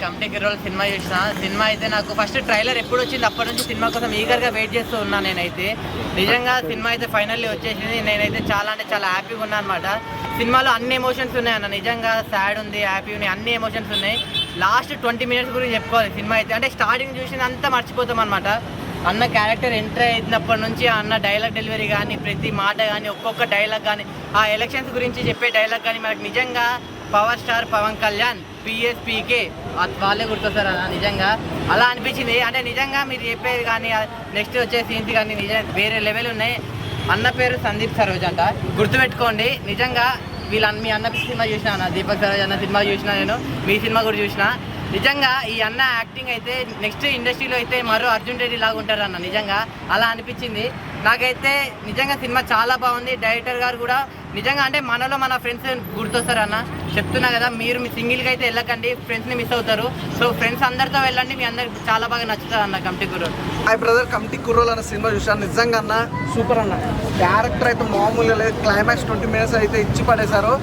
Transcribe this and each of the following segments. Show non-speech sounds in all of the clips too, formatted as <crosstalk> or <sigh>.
Committee గిరోల్ సినిమా చూసిన. సినిమా అయితే నాకు ఫస్ట్ ట్రైలర్ ఎప్పుడు వచ్చింది? అప్పటి నుంచి సినిమా కోసం ఈగర్గా వెయిట్ చేస్తూ ఉన్నాను నేనైతే. నిజంగా సినిమా అయితే ఫైనల్లీ వచ్చేసింది. నేనైతే చాలా అంటే చాలా హ్యాపీగా ఉన్నాను అనమాట సినిమాలో అన్ని ఎమోషన్స్ ఉన్నాయి అన్న. నిజంగా సాడ్ ఉంది హ్యాపీ ఉన్నాయి అన్ని ఎమోషన్స్ ఉన్నాయి. లాస్ట్ ట్వంటీ మినిట్స్ గురించి చెప్పుకోవాలి. సినిమా అయితే అంటే స్టార్టింగ్ చూసిందంతా మర్చిపోతాం అనమాట అన్న క్యారెక్టర్ ఎంటర్ అయినప్పటి నుంచి అన్న డైలాగ్ డెలివరీ కానీ ప్రతి మాట కానీ ఒక్కొక్క డైలాగ్ కానీ ఆ ఎలక్షన్స్ గురించి చెప్పే డైలాగ్ కానీ మనకు నిజంగా power star Pawan Kalyan PSPK వాళ్ళే గుర్తొస్తారు అన్న నిజంగా. అలా అనిపించింది. అంటే నిజంగా మీరు చెప్పేది కానీ నెక్స్ట్ వచ్చే సీన్స్ కానీ నిజం వేరే లెవెల్ ఉన్నాయి. అన్న పేరు సందీప్ సరోజ్ అంట. గుర్తుపెట్టుకోండి. నిజంగా వీళ్ళ మీ అన్న సినిమా చూసిన అన్న దీపక్ సరోజ్ అన్న సినిమా చూసిన నేను. మీ సినిమా కూడా చూసిన. నిజంగా ఈ అన్న యాక్టింగ్ అయితే నెక్స్ట్ ఇండస్ట్రీలో అయితే మరో అర్జున్ రెడ్డి లాగా ఉంటారు అన్న నిజంగా అలా అనిపించింది. నాకైతే నిజంగా సినిమా చాలా బాగుంది. డైరెక్టర్ గారు కూడా నిజంగా అంటే మనలో మన ఫ్రెండ్స్ గుర్తొస్తారు అన్న. చెప్తున్నా కదా మీరు మీ సింగిల్గా అయితే వెళ్ళకండి. ఫ్రెండ్స్ని మిస్ అవుతారు. సో ఫ్రెండ్స్ అందరితో వెళ్ళండి. మీ అందరికి చాలా బాగా నచ్చుతుంది అన్న కమిటీ కుర్రోలు ఐ బ్రదర్ కమిటీ కుర్రోలు అన్న సినిమా చూసాను నిజంగా అన్న సూపర్ అన్న. క్యారెక్టర్ అయితే మామూలుగా లేదు. క్లైమాక్స్ ట్వంటీ మినిట్స్ అయితే ఇచ్చి పడేశారు.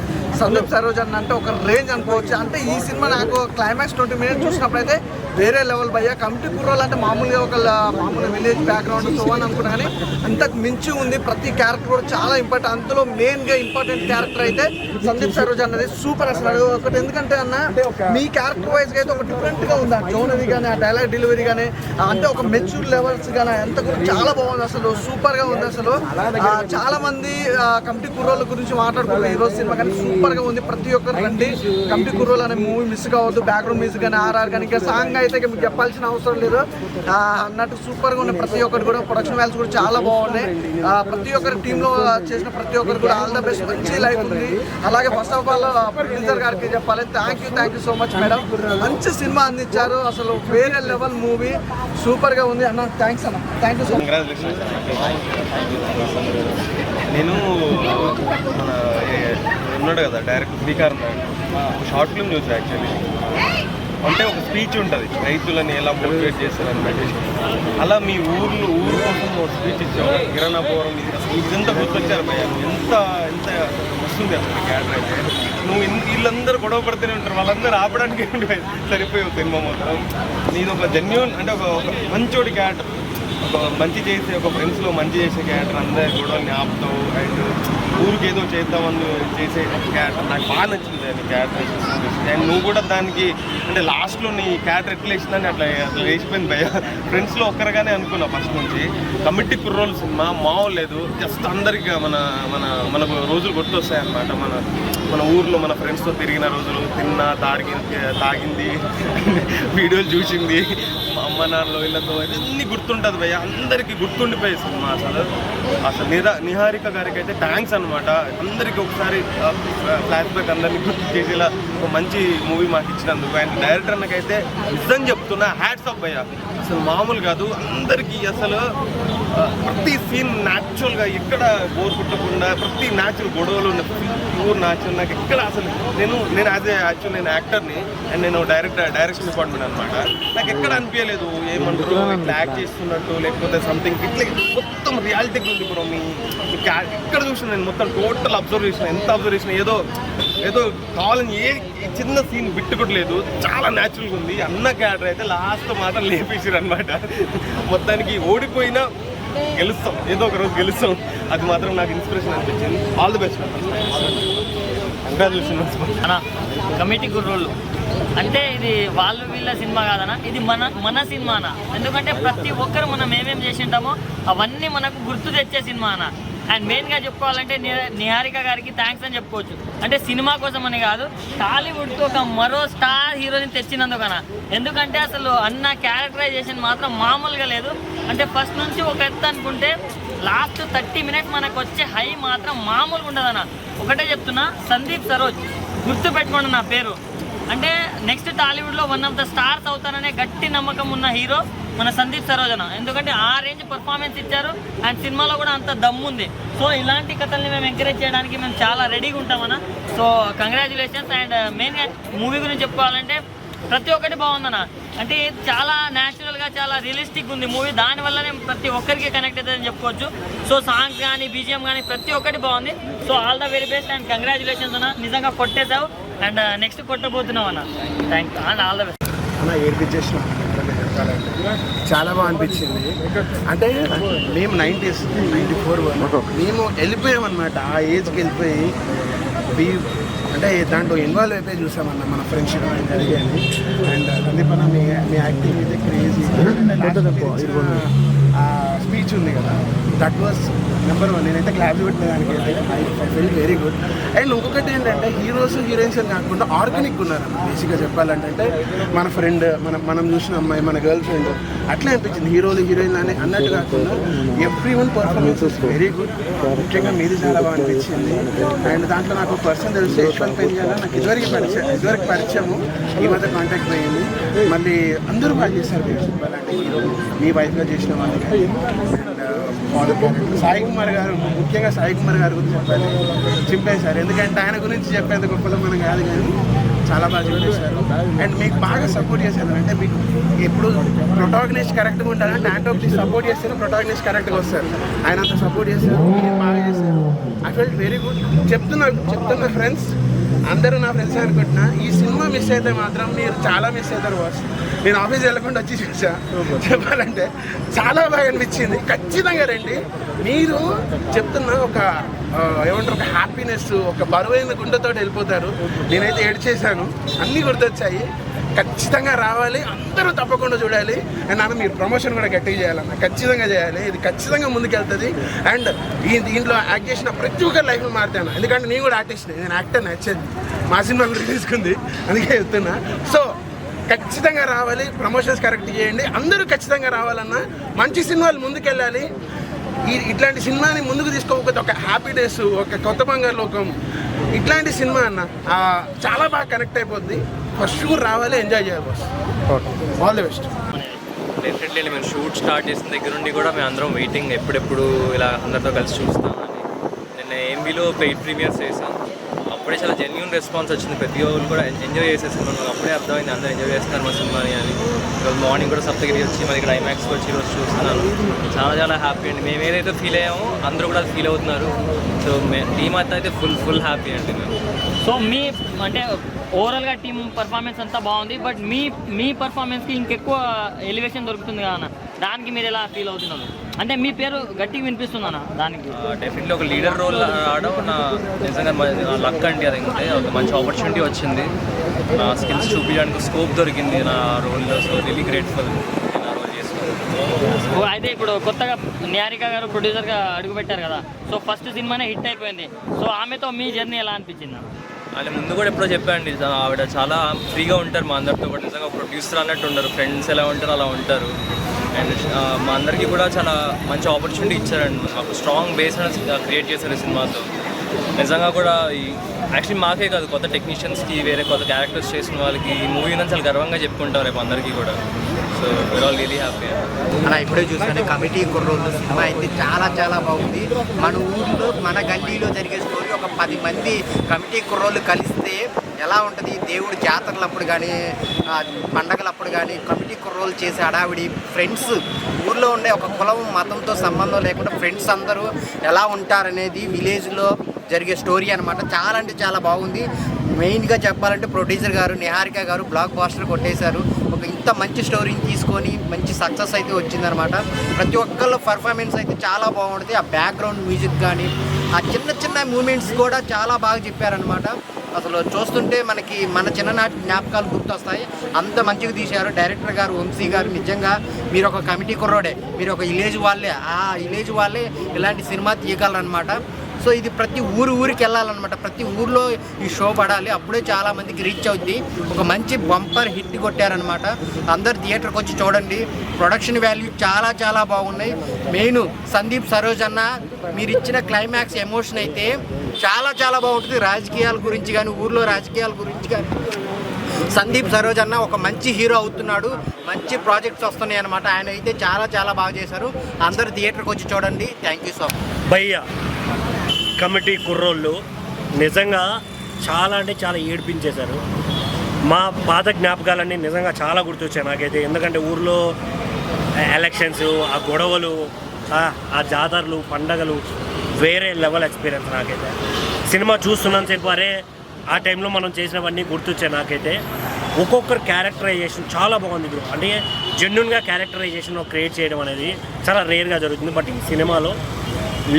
సందీప్ సరోజ్ అన్న అంటే ఒక రేంజ్ అనుకోవచ్చు. అంటే ఈ సినిమా నాకు క్లైమాక్స్ ట్వంటీ మినిట్స్ చూసినప్పుడు అయితే వేరే లెవెల్ భయ్యా కమిటీ కుర్రోలు అంటే మామూలుగా ఒక మామూలు విలేజ్ బ్యాక్గ్రౌండ్ సో అని అనుకున్నా కానీ అంతకు మించి ఉంది. ప్రతి క్యారెక్టర్ కూడా చాలా ఇంపార్టెంట్ అందులో మెయిన్గా ఇంపార్టెంట్ క్యారెక్టర్ అయితే సందీప్ సరోజ్ అన్నది. సూపర్ అసలు ఒకటి. ఎందుకంటే అన్న మీ క్యారెక్టర్ వైజ్గా అయితే ఒక డిఫరెంట్గా ఉంది. ఆ టోన్ అది కానీ ఆ డైలాగ్ డెలివరీ కానీ అంటే ఒక మెచ్యూర్ లెవెల్స్ కానీ అంత కూడా చాలా బాగుంది అసలు. సూపర్గా ఉంది అసలు. చాలా మంది కమిటీ కుర్రోళ్ళ గురించి మాట్లాడుకున్నారు ఈ రోజు సినిమా కానీ సూపర్ సూపర్గా ఉంది ప్రతి ఒక్కరు రండి. కమిటీ కుర్రోలు అనే మూవీ మిస్ కావద్దు బ్యాక్గ్రౌండ్ మ్యూజిక్ కానీ ఆర్ఆర్ కానీ ఇంకా సాంగ్ అయితే మీకు చెప్పాల్సిన అవసరం లేదు. అన్నట్టు సూపర్గా ప్రతి ఒక్కరు కూడా. ప్రొడక్షన్ వాల్యూస్ కూడా చాలా బాగున్నాయి. ప్రతి ఒక్కరి టీంలో చేసిన ప్రతి ఒక్కరు కూడా ఆల్ ద బెస్ట్ మంచి లైఫ్ ఉంది. అలాగే ఫస్ట్ ఆఫ్ ఆల్ ప్రొడ్యూసర్ గారికి చెప్పాలి. Thank you thank you so much madam మంచి సినిమా అందించారు. అసలు వేరే లెవెల్ మూవీ సూపర్గా ఉంది. అన్న థ్యాంక్స్ అన్న. థ్యాంక్ యూ సో మచ్ నేను మన ఉన్నాడు కదా డైరెక్ట్ శ్రీకారం షార్ట్ ఫిల్మ్ చూసాను యాక్చువల్లీ. అంటే ఒక స్పీచ్ ఉంటుంది రైతులని ఎలా మోటివేట్ చేస్తారని పెట్టేసి. అలా మీ ఊర్లో ఊరు కోసం ఒక స్పీచ్ ఇచ్చావు కిరణాపురం ఇది అసలు ఇదంతా గుర్తొచ్చారు భయ్య? ఎంత ఎంత వస్తుంది అసలు క్యాటర్ అయితే? నువ్వు వీళ్ళందరూ గొడవ పడుతూనే ఉంటారు వాళ్ళందరూ ఆపడానికి <laughs> సరిపోయావు సినిమా మొత్తం నీది ఒక జెన్యున్ అంటే ఒక ఒక మంచోడి క్యారెక్టర్ ఒక మంచి చేసే ఒక ఫ్రెండ్స్లో మంచి చేసే క్యారెక్టర్ అందరి గొడవల్ని ఆపుతావు అండ్ ఊరికి ఏదో చేద్దామని చేసే క్యారెక్టర్ నాకు బాగా నచ్చింది నీ క్యారెక్టర్ అండ్ నువ్వు కూడా దానికి అంటే లాస్ట్లో నీ క్యారెక్టర్ ఎట్లా వేసిందని అట్లా అట్లా వేసిపోయింది భయ. ఫ్రెండ్స్లో ఒక్కరిగానే అనుకున్నా ఫస్ట్ నుంచి. కమిటీ కుర్రోలు సినిమా మావలేదు లేదు. జస్ట్ అందరికి మన మన మనకు రోజులు గుర్తొస్తాయి అన్నమాట మన మన ఊర్లో మన ఫ్రెండ్స్తో తిరిగిన రోజులు తిన్నా తాగి తాగింది <laughs> వీడియోలు చూసింది. మా అమ్మ నాన్నలు వీళ్ళతో ఇవన్నీ గుర్తుంటుంది భయ్య. అందరికీ గుర్తుండిపోయే సినిమా అసలు. అసలు నిరా నిహారిక గారికి అయితే థ్యాంక్స్ అనమాట అందరికీ ఒకసారి ఫ్లాష్ బ్యాక్ అందరినీ గుర్తు చేసేలా ఒక మంచి మూవీ మాకు ఇచ్చినందుకు. అండ్ డైరెక్టర్ అన్నకైతే నిజం చెప్తున్నా హ్యాట్స్ ఆఫ్ భయ్య. అసలు మామూలు కాదు. అందరికీ అసలు ప్రతి సీన్ న్యాచురల్గా ఎక్కడ బోర్ కుట్టకుండా ప్రతి న్యాచురల్ గొడవలు ప్యూర్ న్యాచురల్ నాకు ఎక్కడ అసలు నేను నేను యాజ్ యాక్చువల్ నేను యాక్టర్ని అండ్ నేను డైరెక్టర్ డైరెక్షన్ డిపార్ట్మెంట్ అనమాట నాకు ఎక్కడ అనిపించలేదు. ఏమంటారు ఇట్లా యాక్ట్ చేస్తున్నట్టు లేకపోతే సంథింగ్ ఇట్లా మొత్తం రియాలిటీ ఉంది బ్రో మీ ఎక్కడ చూసిన నేను మొత్తం టోటల్ అబ్జర్వ్ చేసిన ఎంత అబ్జర్వ్ చేసిన ఏదో ఏదో కావాలని ఏ ఏ చిన్న సీన్ బిట్టుకోవట్లేదు చాలా న్యాచురల్గా ఉంది. అన్న క్యారెక్టర్ అయితే లాస్ట్ మాత్రం లేపేసారు అనమాట మొత్తానికి ఓడిపోయినా గెలుస్తాం. ఏదో ఒక రోజు గెలుస్తాం. అది మాత్రం నాకు ఇన్స్పిరేషన్ అనిపించింది. ఆల్ ది బెస్ట్ కంగ్రాచులేషన్స్ అన్న కమిటీ కుర్రోళ్ళు అంటే ఇది వాళ్ళు వీళ్ళ సినిమా కాదన్న ఇది మన మన సినిమా అన్న ఎందుకంటే ప్రతి ఒక్కరు మనం ఏమేం చేసి ఉంటామో అవన్నీ మనకు గుర్తు తెచ్చే సినిమా అన్న అండ్ మెయిన్గా చెప్పుకోవాలంటే నిహారిక గారికి థ్యాంక్స్ అని చెప్పుకోవచ్చు. అంటే సినిమా కోసం అని కాదు టాలీవుడ్కి ఒక మరో స్టార్ హీరోని తెచ్చినందుకన. ఎందుకంటే అసలు అన్న క్యారెక్టరైజేషన్ మాత్రం మామూలుగా లేదు. అంటే ఫస్ట్ నుంచి ఒక ఎత్తు అనుకుంటే లాస్ట్ థర్టీ మినిట్స్ మనకు వచ్చే హై మాత్రం మామూలుగా ఉండదన్న. ఒకటే చెప్తున్నా సందీప్ సరోజ్ గుర్తు పెట్టుకోండి నా పేరు. అంటే నెక్స్ట్ టాలీవుడ్లో వన్ ఆఫ్ ద స్టార్స్ అవుతాననే గట్టి నమ్మకం ఉన్న హీరో మన సందీప్ సరోజన. ఎందుకంటే ఆ రేంజ్ పర్ఫార్మెన్స్ ఇచ్చారు అండ్ సినిమాలో కూడా అంత దమ్ముంది సో ఇలాంటి కథల్ని మేము ఎంకరేజ్ చేయడానికి మేము చాలా రెడీగా ఉంటామన్న సో కంగ్రాచులేషన్స్ అండ్ మెయిన్గా మూవీ గురించి చెప్పుకోవాలంటే ప్రతి ఒక్కటి బాగుందన్న అంటే చాలా న్యాచురల్గా చాలా రియలిస్టిక్ ఉంది మూవీ దానివల్లనే ప్రతి ఒక్కరికి కనెక్ట్ అవుతుందని చెప్పుకోవచ్చు. సో సాంగ్స్ కానీ బీజిఎం కానీ ప్రతి ఒక్కటి బాగుంది. So all the very best and congratulations అన్న. నిజంగా కొట్టేశావు. అండ్ నెక్స్ట్ uh, కొట్టబోతున్నావు అన్న. Thank and all the best చాలా ఏడిపించేసిన చాలా బాగా అనిపించింది. అంటే మేము నైంటీస్ నైంటీ ఫోర్ మేము వెళ్ళిపోయామన్నమాట. ఆ ఏజ్కి వెళ్ళిపోయి బీ అంటే దాంట్లో ఇన్వాల్వ్ అయిపోయి చూసామన్న మన ఫ్రెండ్షిప్ జరిగేది. అండ్ సందీపన మీ మీ యాక్టింగ్ అయితే క్రేజీ స్పీచ్ ఉంది కదా. దట్ వాస్ నెంబర్ వన్ నేనైతే క్లాస్ పెట్టిన దానికి I feel very good and ఇంకొకటి ఏంటంటే హీరోస్ హీరోయిన్స్ అని కాకుండా ఆర్గానిక్ ఉన్నారు బేసిక్గా చెప్పాలంటే మన ఫ్రెండ్ మన మనం చూసిన అమ్మాయి మన గర్ల్ ఫ్రెండ్ అట్లా అనిపించింది. హీరోలు హీరోయిన్ అని అన్నట్టు కాకుండా every one performance very good ముఖ్యంగా మీది చాలా బాగా అనిపించింది. అండ్ దాంట్లో నాకు పర్సన్ తెలిసి యశ్వంత్ పెంజాల నాకు ఇదివరకు పరిచయం ఇదివరకు పరిచయము. ఈ మధ్య కాంటాక్ట్ అయ్యింది మళ్ళీ అందరూ బాగా చేశారు మీరు చెప్పాలంటే. హీరో మీ వైఫ్గా చేసిన వాళ్ళకి. సాయి కుమార్ గారు ముఖ్యంగా సాయి కుమార్ గారి గురించి చెప్పాలి చింపేశారు ఎందుకంటే ఆయన గురించి చెప్పేంత గొప్పలో మనం కాదు కానీ చాలా బాగా చేశారు అండ్ మీకు బాగా సపోర్ట్ చేశారు. అంటే మీకు ఎప్పుడు ప్రొటాగనిస్ట్ కరెక్ట్గా ఉంటారంటే యాంటోప్లీస్ సపోర్ట్ చేస్తేనే ప్రొటాగనిస్ట్ కరెక్ట్గా వస్తారు. ఆయన అంత సపోర్ట్ చేశారు మీరు బాగా చేశారు. ఐ ఫెల్ట్ వెరీ గుడ్ చెప్తున్నా చెప్తున్న ఫ్రెండ్స్ అందరూ నా ఫ్రెండ్స్ అనుకుంటున్నా ఈ సినిమా మిస్ అయితే మాత్రం మీరు చాలా మిస్ అవుతారు బాస్ నేను ఆఫీస్ వెళ్ళకుండా వచ్చి చూసా. చెప్పాలంటే చాలా బాగా అనిపించింది. ఖచ్చితంగా రండి. మీరు చెప్తున్న ఒక ఏమంటారు ఒక హ్యాపీనెస్ ఒక బరువైన గుండెతో వెళ్ళిపోతారు. నేనైతే ఏడ్చేశాను. అన్నీ గుర్తొచ్చాయి. ఖచ్చితంగా రావాలి. అందరూ తప్పకుండా చూడాలి. అండ్ నాన్న మీరు ప్రమోషన్ కూడా గట్టిగా చేయాలన్న. ఖచ్చితంగా చేయాలి. ఇది ఖచ్చితంగా ముందుకెళ్తుంది. అండ్ ఈ దీంట్లో యాక్ట్ చేసిన ప్రతి ఒక్కరి లైఫ్ మారుతాను ఎందుకంటే నేను కూడా ఆర్టిస్ట్ నేను యాక్టర్ నచ్చింది. మా సినిమా కూడా తీసుకుంది. అందుకే చెప్తున్నా. సో ఖచ్చితంగా రావాలి. ప్రమోషన్స్ కరెక్ట్ చేయండి. అందరూ ఖచ్చితంగా రావాలన్నా మంచి సినిమాలు ముందుకెళ్ళాలి. ఈ ఇట్లాంటి సినిమాని ముందుకు తీసుకోకపోతే ఒక హ్యాపీ డేస్ ఒక కొత్త బంగారు లోకం ఇట్లాంటి సినిమా అన్న ఆ, చాలా బాగా కనెక్ట్ అయిపోద్ది. ఫస్ట్ షూర్ రావాలి ఎంజాయ్ చేయాలి boss all the best definitely మేము షూట్ స్టార్ట్ చేసిన దగ్గర నుండి కూడా మేము అందరం వెయిటింగ్ ఎప్పుడెప్పుడు ఇలా అందరితో కలిసి చూస్తామని. నిన్న ఏంబీలో పెయిడ్ ప్రీమియర్స్ చేసాం అప్పుడే చాలా జెన్యున్ రెస్పాన్స్ వచ్చింది. ప్రతి ఒక్కరు కూడా ఎంజాయ్ చేసేసుకున్నాం అప్పుడే అర్థమైంది. అందరూ ఎంజాయ్ చేస్తున్నారు మా సినిమాని అని ఈరోజు మార్నింగ్ కూడా సప్తగిరి వచ్చి మరి ఇక్కడ ఐమాక్స్కి వచ్చి ఈరోజు చూస్తున్నాను చాలా చాలా హ్యాపీ అండి. మేము ఏదైతే ఫీల్ అయ్యామో అందరూ కూడా ఫీల్ అవుతున్నారు. సో మే టీమ్ అంతా అయితే ఫుల్ ఫుల్ హ్యాపీ అండి మేము. సో మీ అంటే ఓవరాల్గా టీం పర్ఫార్మెన్స్ అంతా బాగుంది. బట్ మీ మీ పర్ఫార్మెన్స్కి ఇంకెక్కువ ఎలివేషన్ దొరుకుతుంది కదా దానికి మీరు ఎలా ఫీల్ అవుతున్నారు? అంటే మీ పేరు గట్టిగా వినిపిస్తుంది అన్న దానికి డెఫినెట్లీ ఒక లీడర్ రోల్ ఆడడం నా నిజంగా లక్ అండి అది ఒక మంచి ఆపర్చునిటీ వచ్చింది. నా స్కిల్స్ చూపించడానికి స్కోప్ దొరికింది నా రోల్లో సో రియలీ గ్రేట్ఫుల్ అయితే ఇప్పుడు కొత్తగా నిహారిక గారు ప్రొడ్యూసర్గా అడుగుపెట్టారు కదా. సో ఫస్ట్ సినిమానే హిట్ అయిపోయింది. సో ఆమెతో మీ జర్నీ ఎలా అనిపించింది? అంటే ముందు కూడా ఎప్పుడో చెప్పండి ఆవిడ చాలా ఫ్రీగా ఉంటారు మా అందరితో కూడా నిజంగా ప్రొడ్యూసర్ అన్నట్టు ఉండరు. ఫ్రెండ్స్ ఎలా ఉంటారో అలా ఉంటారు. అండ్ uh, మా అందరికీ కూడా చాలా మంచి ఆపర్చునిటీ ఇచ్చారండి. మాకు స్ట్రాంగ్ బేస్ అనేది uh, క్రియేట్ చేశారు ఈ సినిమాతో. నిజంగా కూడా ఈ యాక్చువల్లీ మాకే కాదు కొత్త టెక్నీషియన్స్కి వేరే కొత్త క్యారెక్టర్స్ చేసిన వాళ్ళకి ఈ మూవీ నుంచి చాలా గర్వంగా చెప్పుకుంటాం రేపు అందరికీ కూడా. So we're all really happy అలా ఇప్పుడే చూసాను కమిటీ కుర్రోళ్ళు సినిమా అయితే చాలా చాలా బాగుంది. మన ఊర్లో మన గల్లీలో జరిగే స్టోరీ ఒక పది మంది కమిటీ కుర్రోళ్ళు కలిస్తే ఎలా ఉంటుంది? దేవుడు జాతరలప్పుడు కానీ పండగలప్పుడు కానీ కమిటీ కుర్రోలు చేసే హడావిడి ఫ్రెండ్స్ ఊర్లో ఉండే ఒక కులం మతంతో సంబంధం లేకుండా ఫ్రెండ్స్ అందరూ ఎలా ఉంటారనేది విలేజ్లో జరిగే స్టోరీ అనమాట చాలా అంటే చాలా బాగుంది. మెయిన్గా చెప్పాలంటే ప్రొడ్యూసర్ గారు నిహారిక గారు బ్లాక్ బాస్టర్ కొట్టేశారు. ఒక ఇంత మంచి స్టోరీని తీసుకొని మంచి సక్సెస్ అయితే వచ్చిందనమాట ప్రతి ఒక్కళ్ళ పర్ఫార్మెన్స్ అయితే చాలా బాగుంటుంది. ఆ బ్యాక్గ్రౌండ్ మ్యూజిక్ కానీ ఆ చిన్న చిన్న మూమెంట్స్ కూడా చాలా బాగా చెప్పారనమాట అసలు చూస్తుంటే మనకి మన చిన్ననాటి జ్ఞాపకాలు గుర్తొస్తాయి. అంత మంచిగా తీశారు. డైరెక్టర్ గారు వంశీ గారు నిజంగా మీరు ఒక కమిటీ కుర్రోడే. మీరు ఒక విలేజ్ వాళ్ళే. ఆ విలేజ్ వాళ్ళే ఇలాంటి సినిమా తీయగలరనమాట సో ఇది ప్రతి ఊరు ఊరికి వెళ్ళాలన్నమాట. ప్రతి ఊర్లో ఈ షో పడాలి. అప్పుడే చాలా మందికి రీచ్ అవుద్ది. ఒక మంచి బంపర్ హిట్ కొట్టారనమాట అందరు థియేటర్కి వచ్చి చూడండి. ప్రొడక్షన్ వాల్యూ చాలా చాలా బాగున్నాయి. మెయిన్ సందీప్ సరోజ్ అన్న మీరు ఇచ్చిన క్లైమాక్స్ ఎమోషన్ అయితే చాలా చాలా బాగుంటుంది. రాజకీయాల గురించి కానీ ఊర్లో రాజకీయాల గురించి కానీ. సందీప్ సరోజ్ అన్న ఒక మంచి హీరో అవుతున్నాడు. మంచి ప్రాజెక్ట్స్ వస్తున్నాయి అనమాట ఆయన అయితే చాలా చాలా బాగా చేశారు. అందరు థియేటర్కి వచ్చి చూడండి. థ్యాంక్ యూ సో భయ్య కమిటీ కుర్రోళ్ళు నిజంగా చాలా అంటే చాలా ఏడిపించేశారు. మా పాత జ్ఞాపకాలన్నీ నిజంగా చాలా గుర్తొచ్చాయి నాకైతే. ఎందుకంటే ఊర్లో ఎలక్షన్స్ ఆ గొడవలు ఆ జాతరలు పండగలు వేరే లెవెల్ ఎక్స్పీరియన్స్ నాకైతే. సినిమా చూస్తున్నాను సేపు అరే ఆ టైంలో మనం చేసినవన్నీ గుర్తొచ్చాయి నాకైతే. ఒక్కొక్కరు క్యారెక్టరైజేషన్ చాలా బాగుంది బ్రో అంటే జెన్యున్గా క్యారెక్టరైజేషన్ క్రియేట్ చేయడం అనేది చాలా రేర్గా జరుగుతుంది. బట్ ఈ సినిమాలో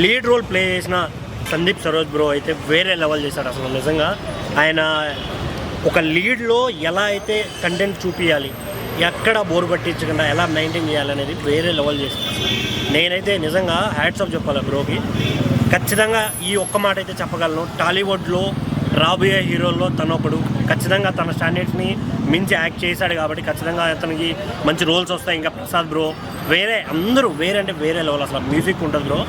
లీడ్ రోల్ ప్లే చేసిన సందీప్ సరోజ్ బ్రో అయితే వేరే లెవెల్ చేశాడు అసలు. నిజంగా ఆయన ఒక లీడ్లో ఎలా అయితే కంటెంట్ చూపించాలి ఎక్కడ బోర్ పట్టించకుండా ఎలా మెయింటైన్ చేయాలనేది వేరే లెవెల్ చేశాడు నేనైతే నిజంగా హ్యాట్స్ ఆఫ్ చెప్పాలి బ్రోకి. ఖచ్చితంగా ఈ ఒక్క మాట అయితే చెప్పగలను. టాలీవుడ్లో రాబోయే హీరోల్లో తనొకడు. ఒకడు ఖచ్చితంగా తన స్టాండర్డ్స్ని మించి యాక్ట్ చేశాడు కాబట్టి ఖచ్చితంగా అతనికి మంచి రోల్స్ వస్తాయి. ఇంకా ప్రసాద్ బ్రో వేరే అందరూ వేరే అంటే వేరే లెవెల్ అసలు. మ్యూజిక్ ఉంటుంది బ్రో.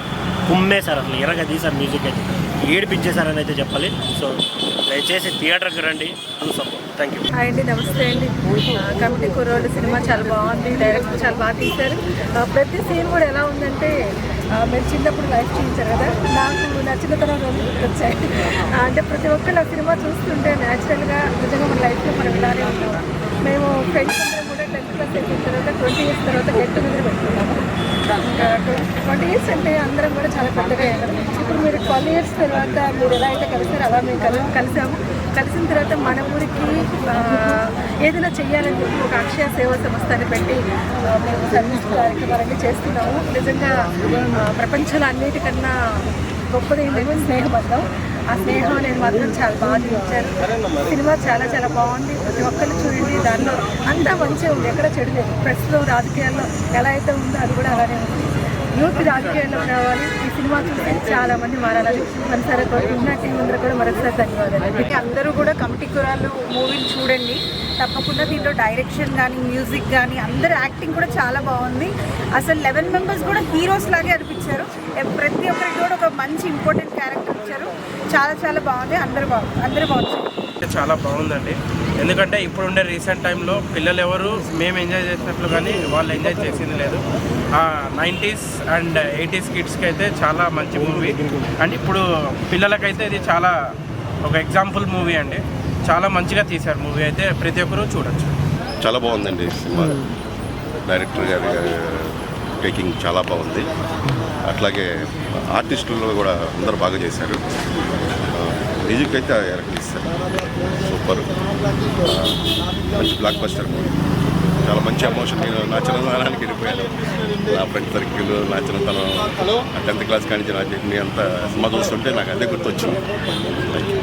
కుమ్మేశారు అసలు. ఎరగ తీశారు మ్యూజిక్ అయితే. ఏడిపించేశారని అయితే చెప్పాలి. సో దయచేసి థియేటర్కి రండి. చూసాం థ్యాంక్ యూ హాయ్ అండి నమస్తే అండి. కమిటీ కుర్రోళ్ళు సినిమా చాలా బాగుంది డైరెక్టర్ చాలా బాగా తీశారు. ప్రతి సీన్ కూడా ఎలా ఉందంటే మీరు చిన్నప్పుడు లైఫ్ చూపించారు కదా నాకు నా చిన్నతనం రోజులు గుర్తొచ్చాయి. అంటే ప్రతి ఒక్కళ్ళు ఆ సినిమా చూస్తుంటే న్యాచురల్గా నిజంగా మన లైఫ్లో మనం ఇలానే ఉంటాం. మేము ఫ్రెండ్స్ అందరం కూడా క్లాస్ అయిపోయిన తర్వాత ట్వంటీ ఇయర్స్ తర్వాత గెట్ మీద పెట్టుకున్నాము ఇంకా ట్వంటీ ఇయర్స్ అంటే అందరం కూడా చాలా పెద్దగా అయ్యారు ఇప్పుడు మీరు ట్వెల్వ్ ఇయర్స్ తర్వాత మీరు ఎలా అయితే కలిసారు అలా మేము కలి కలిసాము. కలిసిన తర్వాత మన ఊరికి ఏదైనా చెయ్యాలని చెప్పి ఒక అక్షయ సేవా సంస్థని పెట్టి మేము సర్వీస్ కార్యక్రమాలన్నీ చేస్తున్నాము. నిజంగా ప్రపంచంలో అన్నిటికన్నా గొప్పది ఏంటంటే స్నేహబంధం. ఆ స్నేహం నేను మాత్రం చాలా బాగా చూపించారు. సినిమా చాలా చాలా బాగుంది. ప్రతి ఒక్కరు చూడండి దానిలో అంతా మంచిగా ఉంది. ఎక్కడ చెడు లేదు. ప్రస్తుతం రాజకీయాల్లో ఎలా అయితే ఉందో అది కూడా అలానే ఉంది. యూత్ రాజకీయాల్లో రావాలి ఈ సినిమా చూసి చాలా మంది మారాలని మనసారా కోరుకుంటున్నా. టీం అందరూ కూడా మరొకసారి ధన్యవాదాలు. అందుకే అందరూ కూడా కమిటీ కురాలు మూవీని చూడండి. తప్పకుండా దీంట్లో డైరెక్షన్ కానీ మ్యూజిక్ కానీ అందరు యాక్టింగ్ కూడా చాలా బాగుంది. అసలు లెవెన్ మెంబర్స్ కూడా హీరోస్ లాగే అనిపించారు. ప్రతి ఒక్కరికి కూడా ఒక మంచి ఇంపార్టెంట్ క్యారెక్టర్ చాలా చాలా బాగుంది. అందరూ బాగు అందరూ బాగుంది చాలా బాగుందండి. ఎందుకంటే ఇప్పుడుండే రీసెంట్ టైంలో పిల్లలు ఎవరు మేము ఎంజాయ్ చేసినట్లు కానీ వాళ్ళు ఎంజాయ్ చేసింది లేదు. నైంటీస్ అండ్ ఎయిటీస్ కిడ్స్కి అయితే చాలా మంచి మూవీ. అండ్ ఇప్పుడు పిల్లలకైతే ఇది చాలా ఒక ఎగ్జాంపుల్ మూవీ అండి. చాలా మంచిగా తీశారు మూవీ. అయితే ప్రతి ఒక్కరూ చూడొచ్చు. చాలా బాగుందండి సినిమా. డైరెక్టర్ గారి టేకింగ్ చాలా బాగుంది. అట్లాగే ఆర్టిస్టులు కూడా అందరూ బాగా చేశారు. మ్యూజిక్ అయితే ఎరకలిస్తారు సూపర్. మంచి బ్లాక్ బస్టర్ చాలా మంచి ఎమోషన్ నేను నా చిన్నతనానికి వెళ్ళిపోయాను. నా ఫ్రెండ్ సర్కిల్ నా చిన్నతనం. టెన్త్ క్లాస్ కానీ నా జర్నీ అంతా సినిమా చూస్తుంటే నాకు అదే గుర్తొచ్చింది. Thank you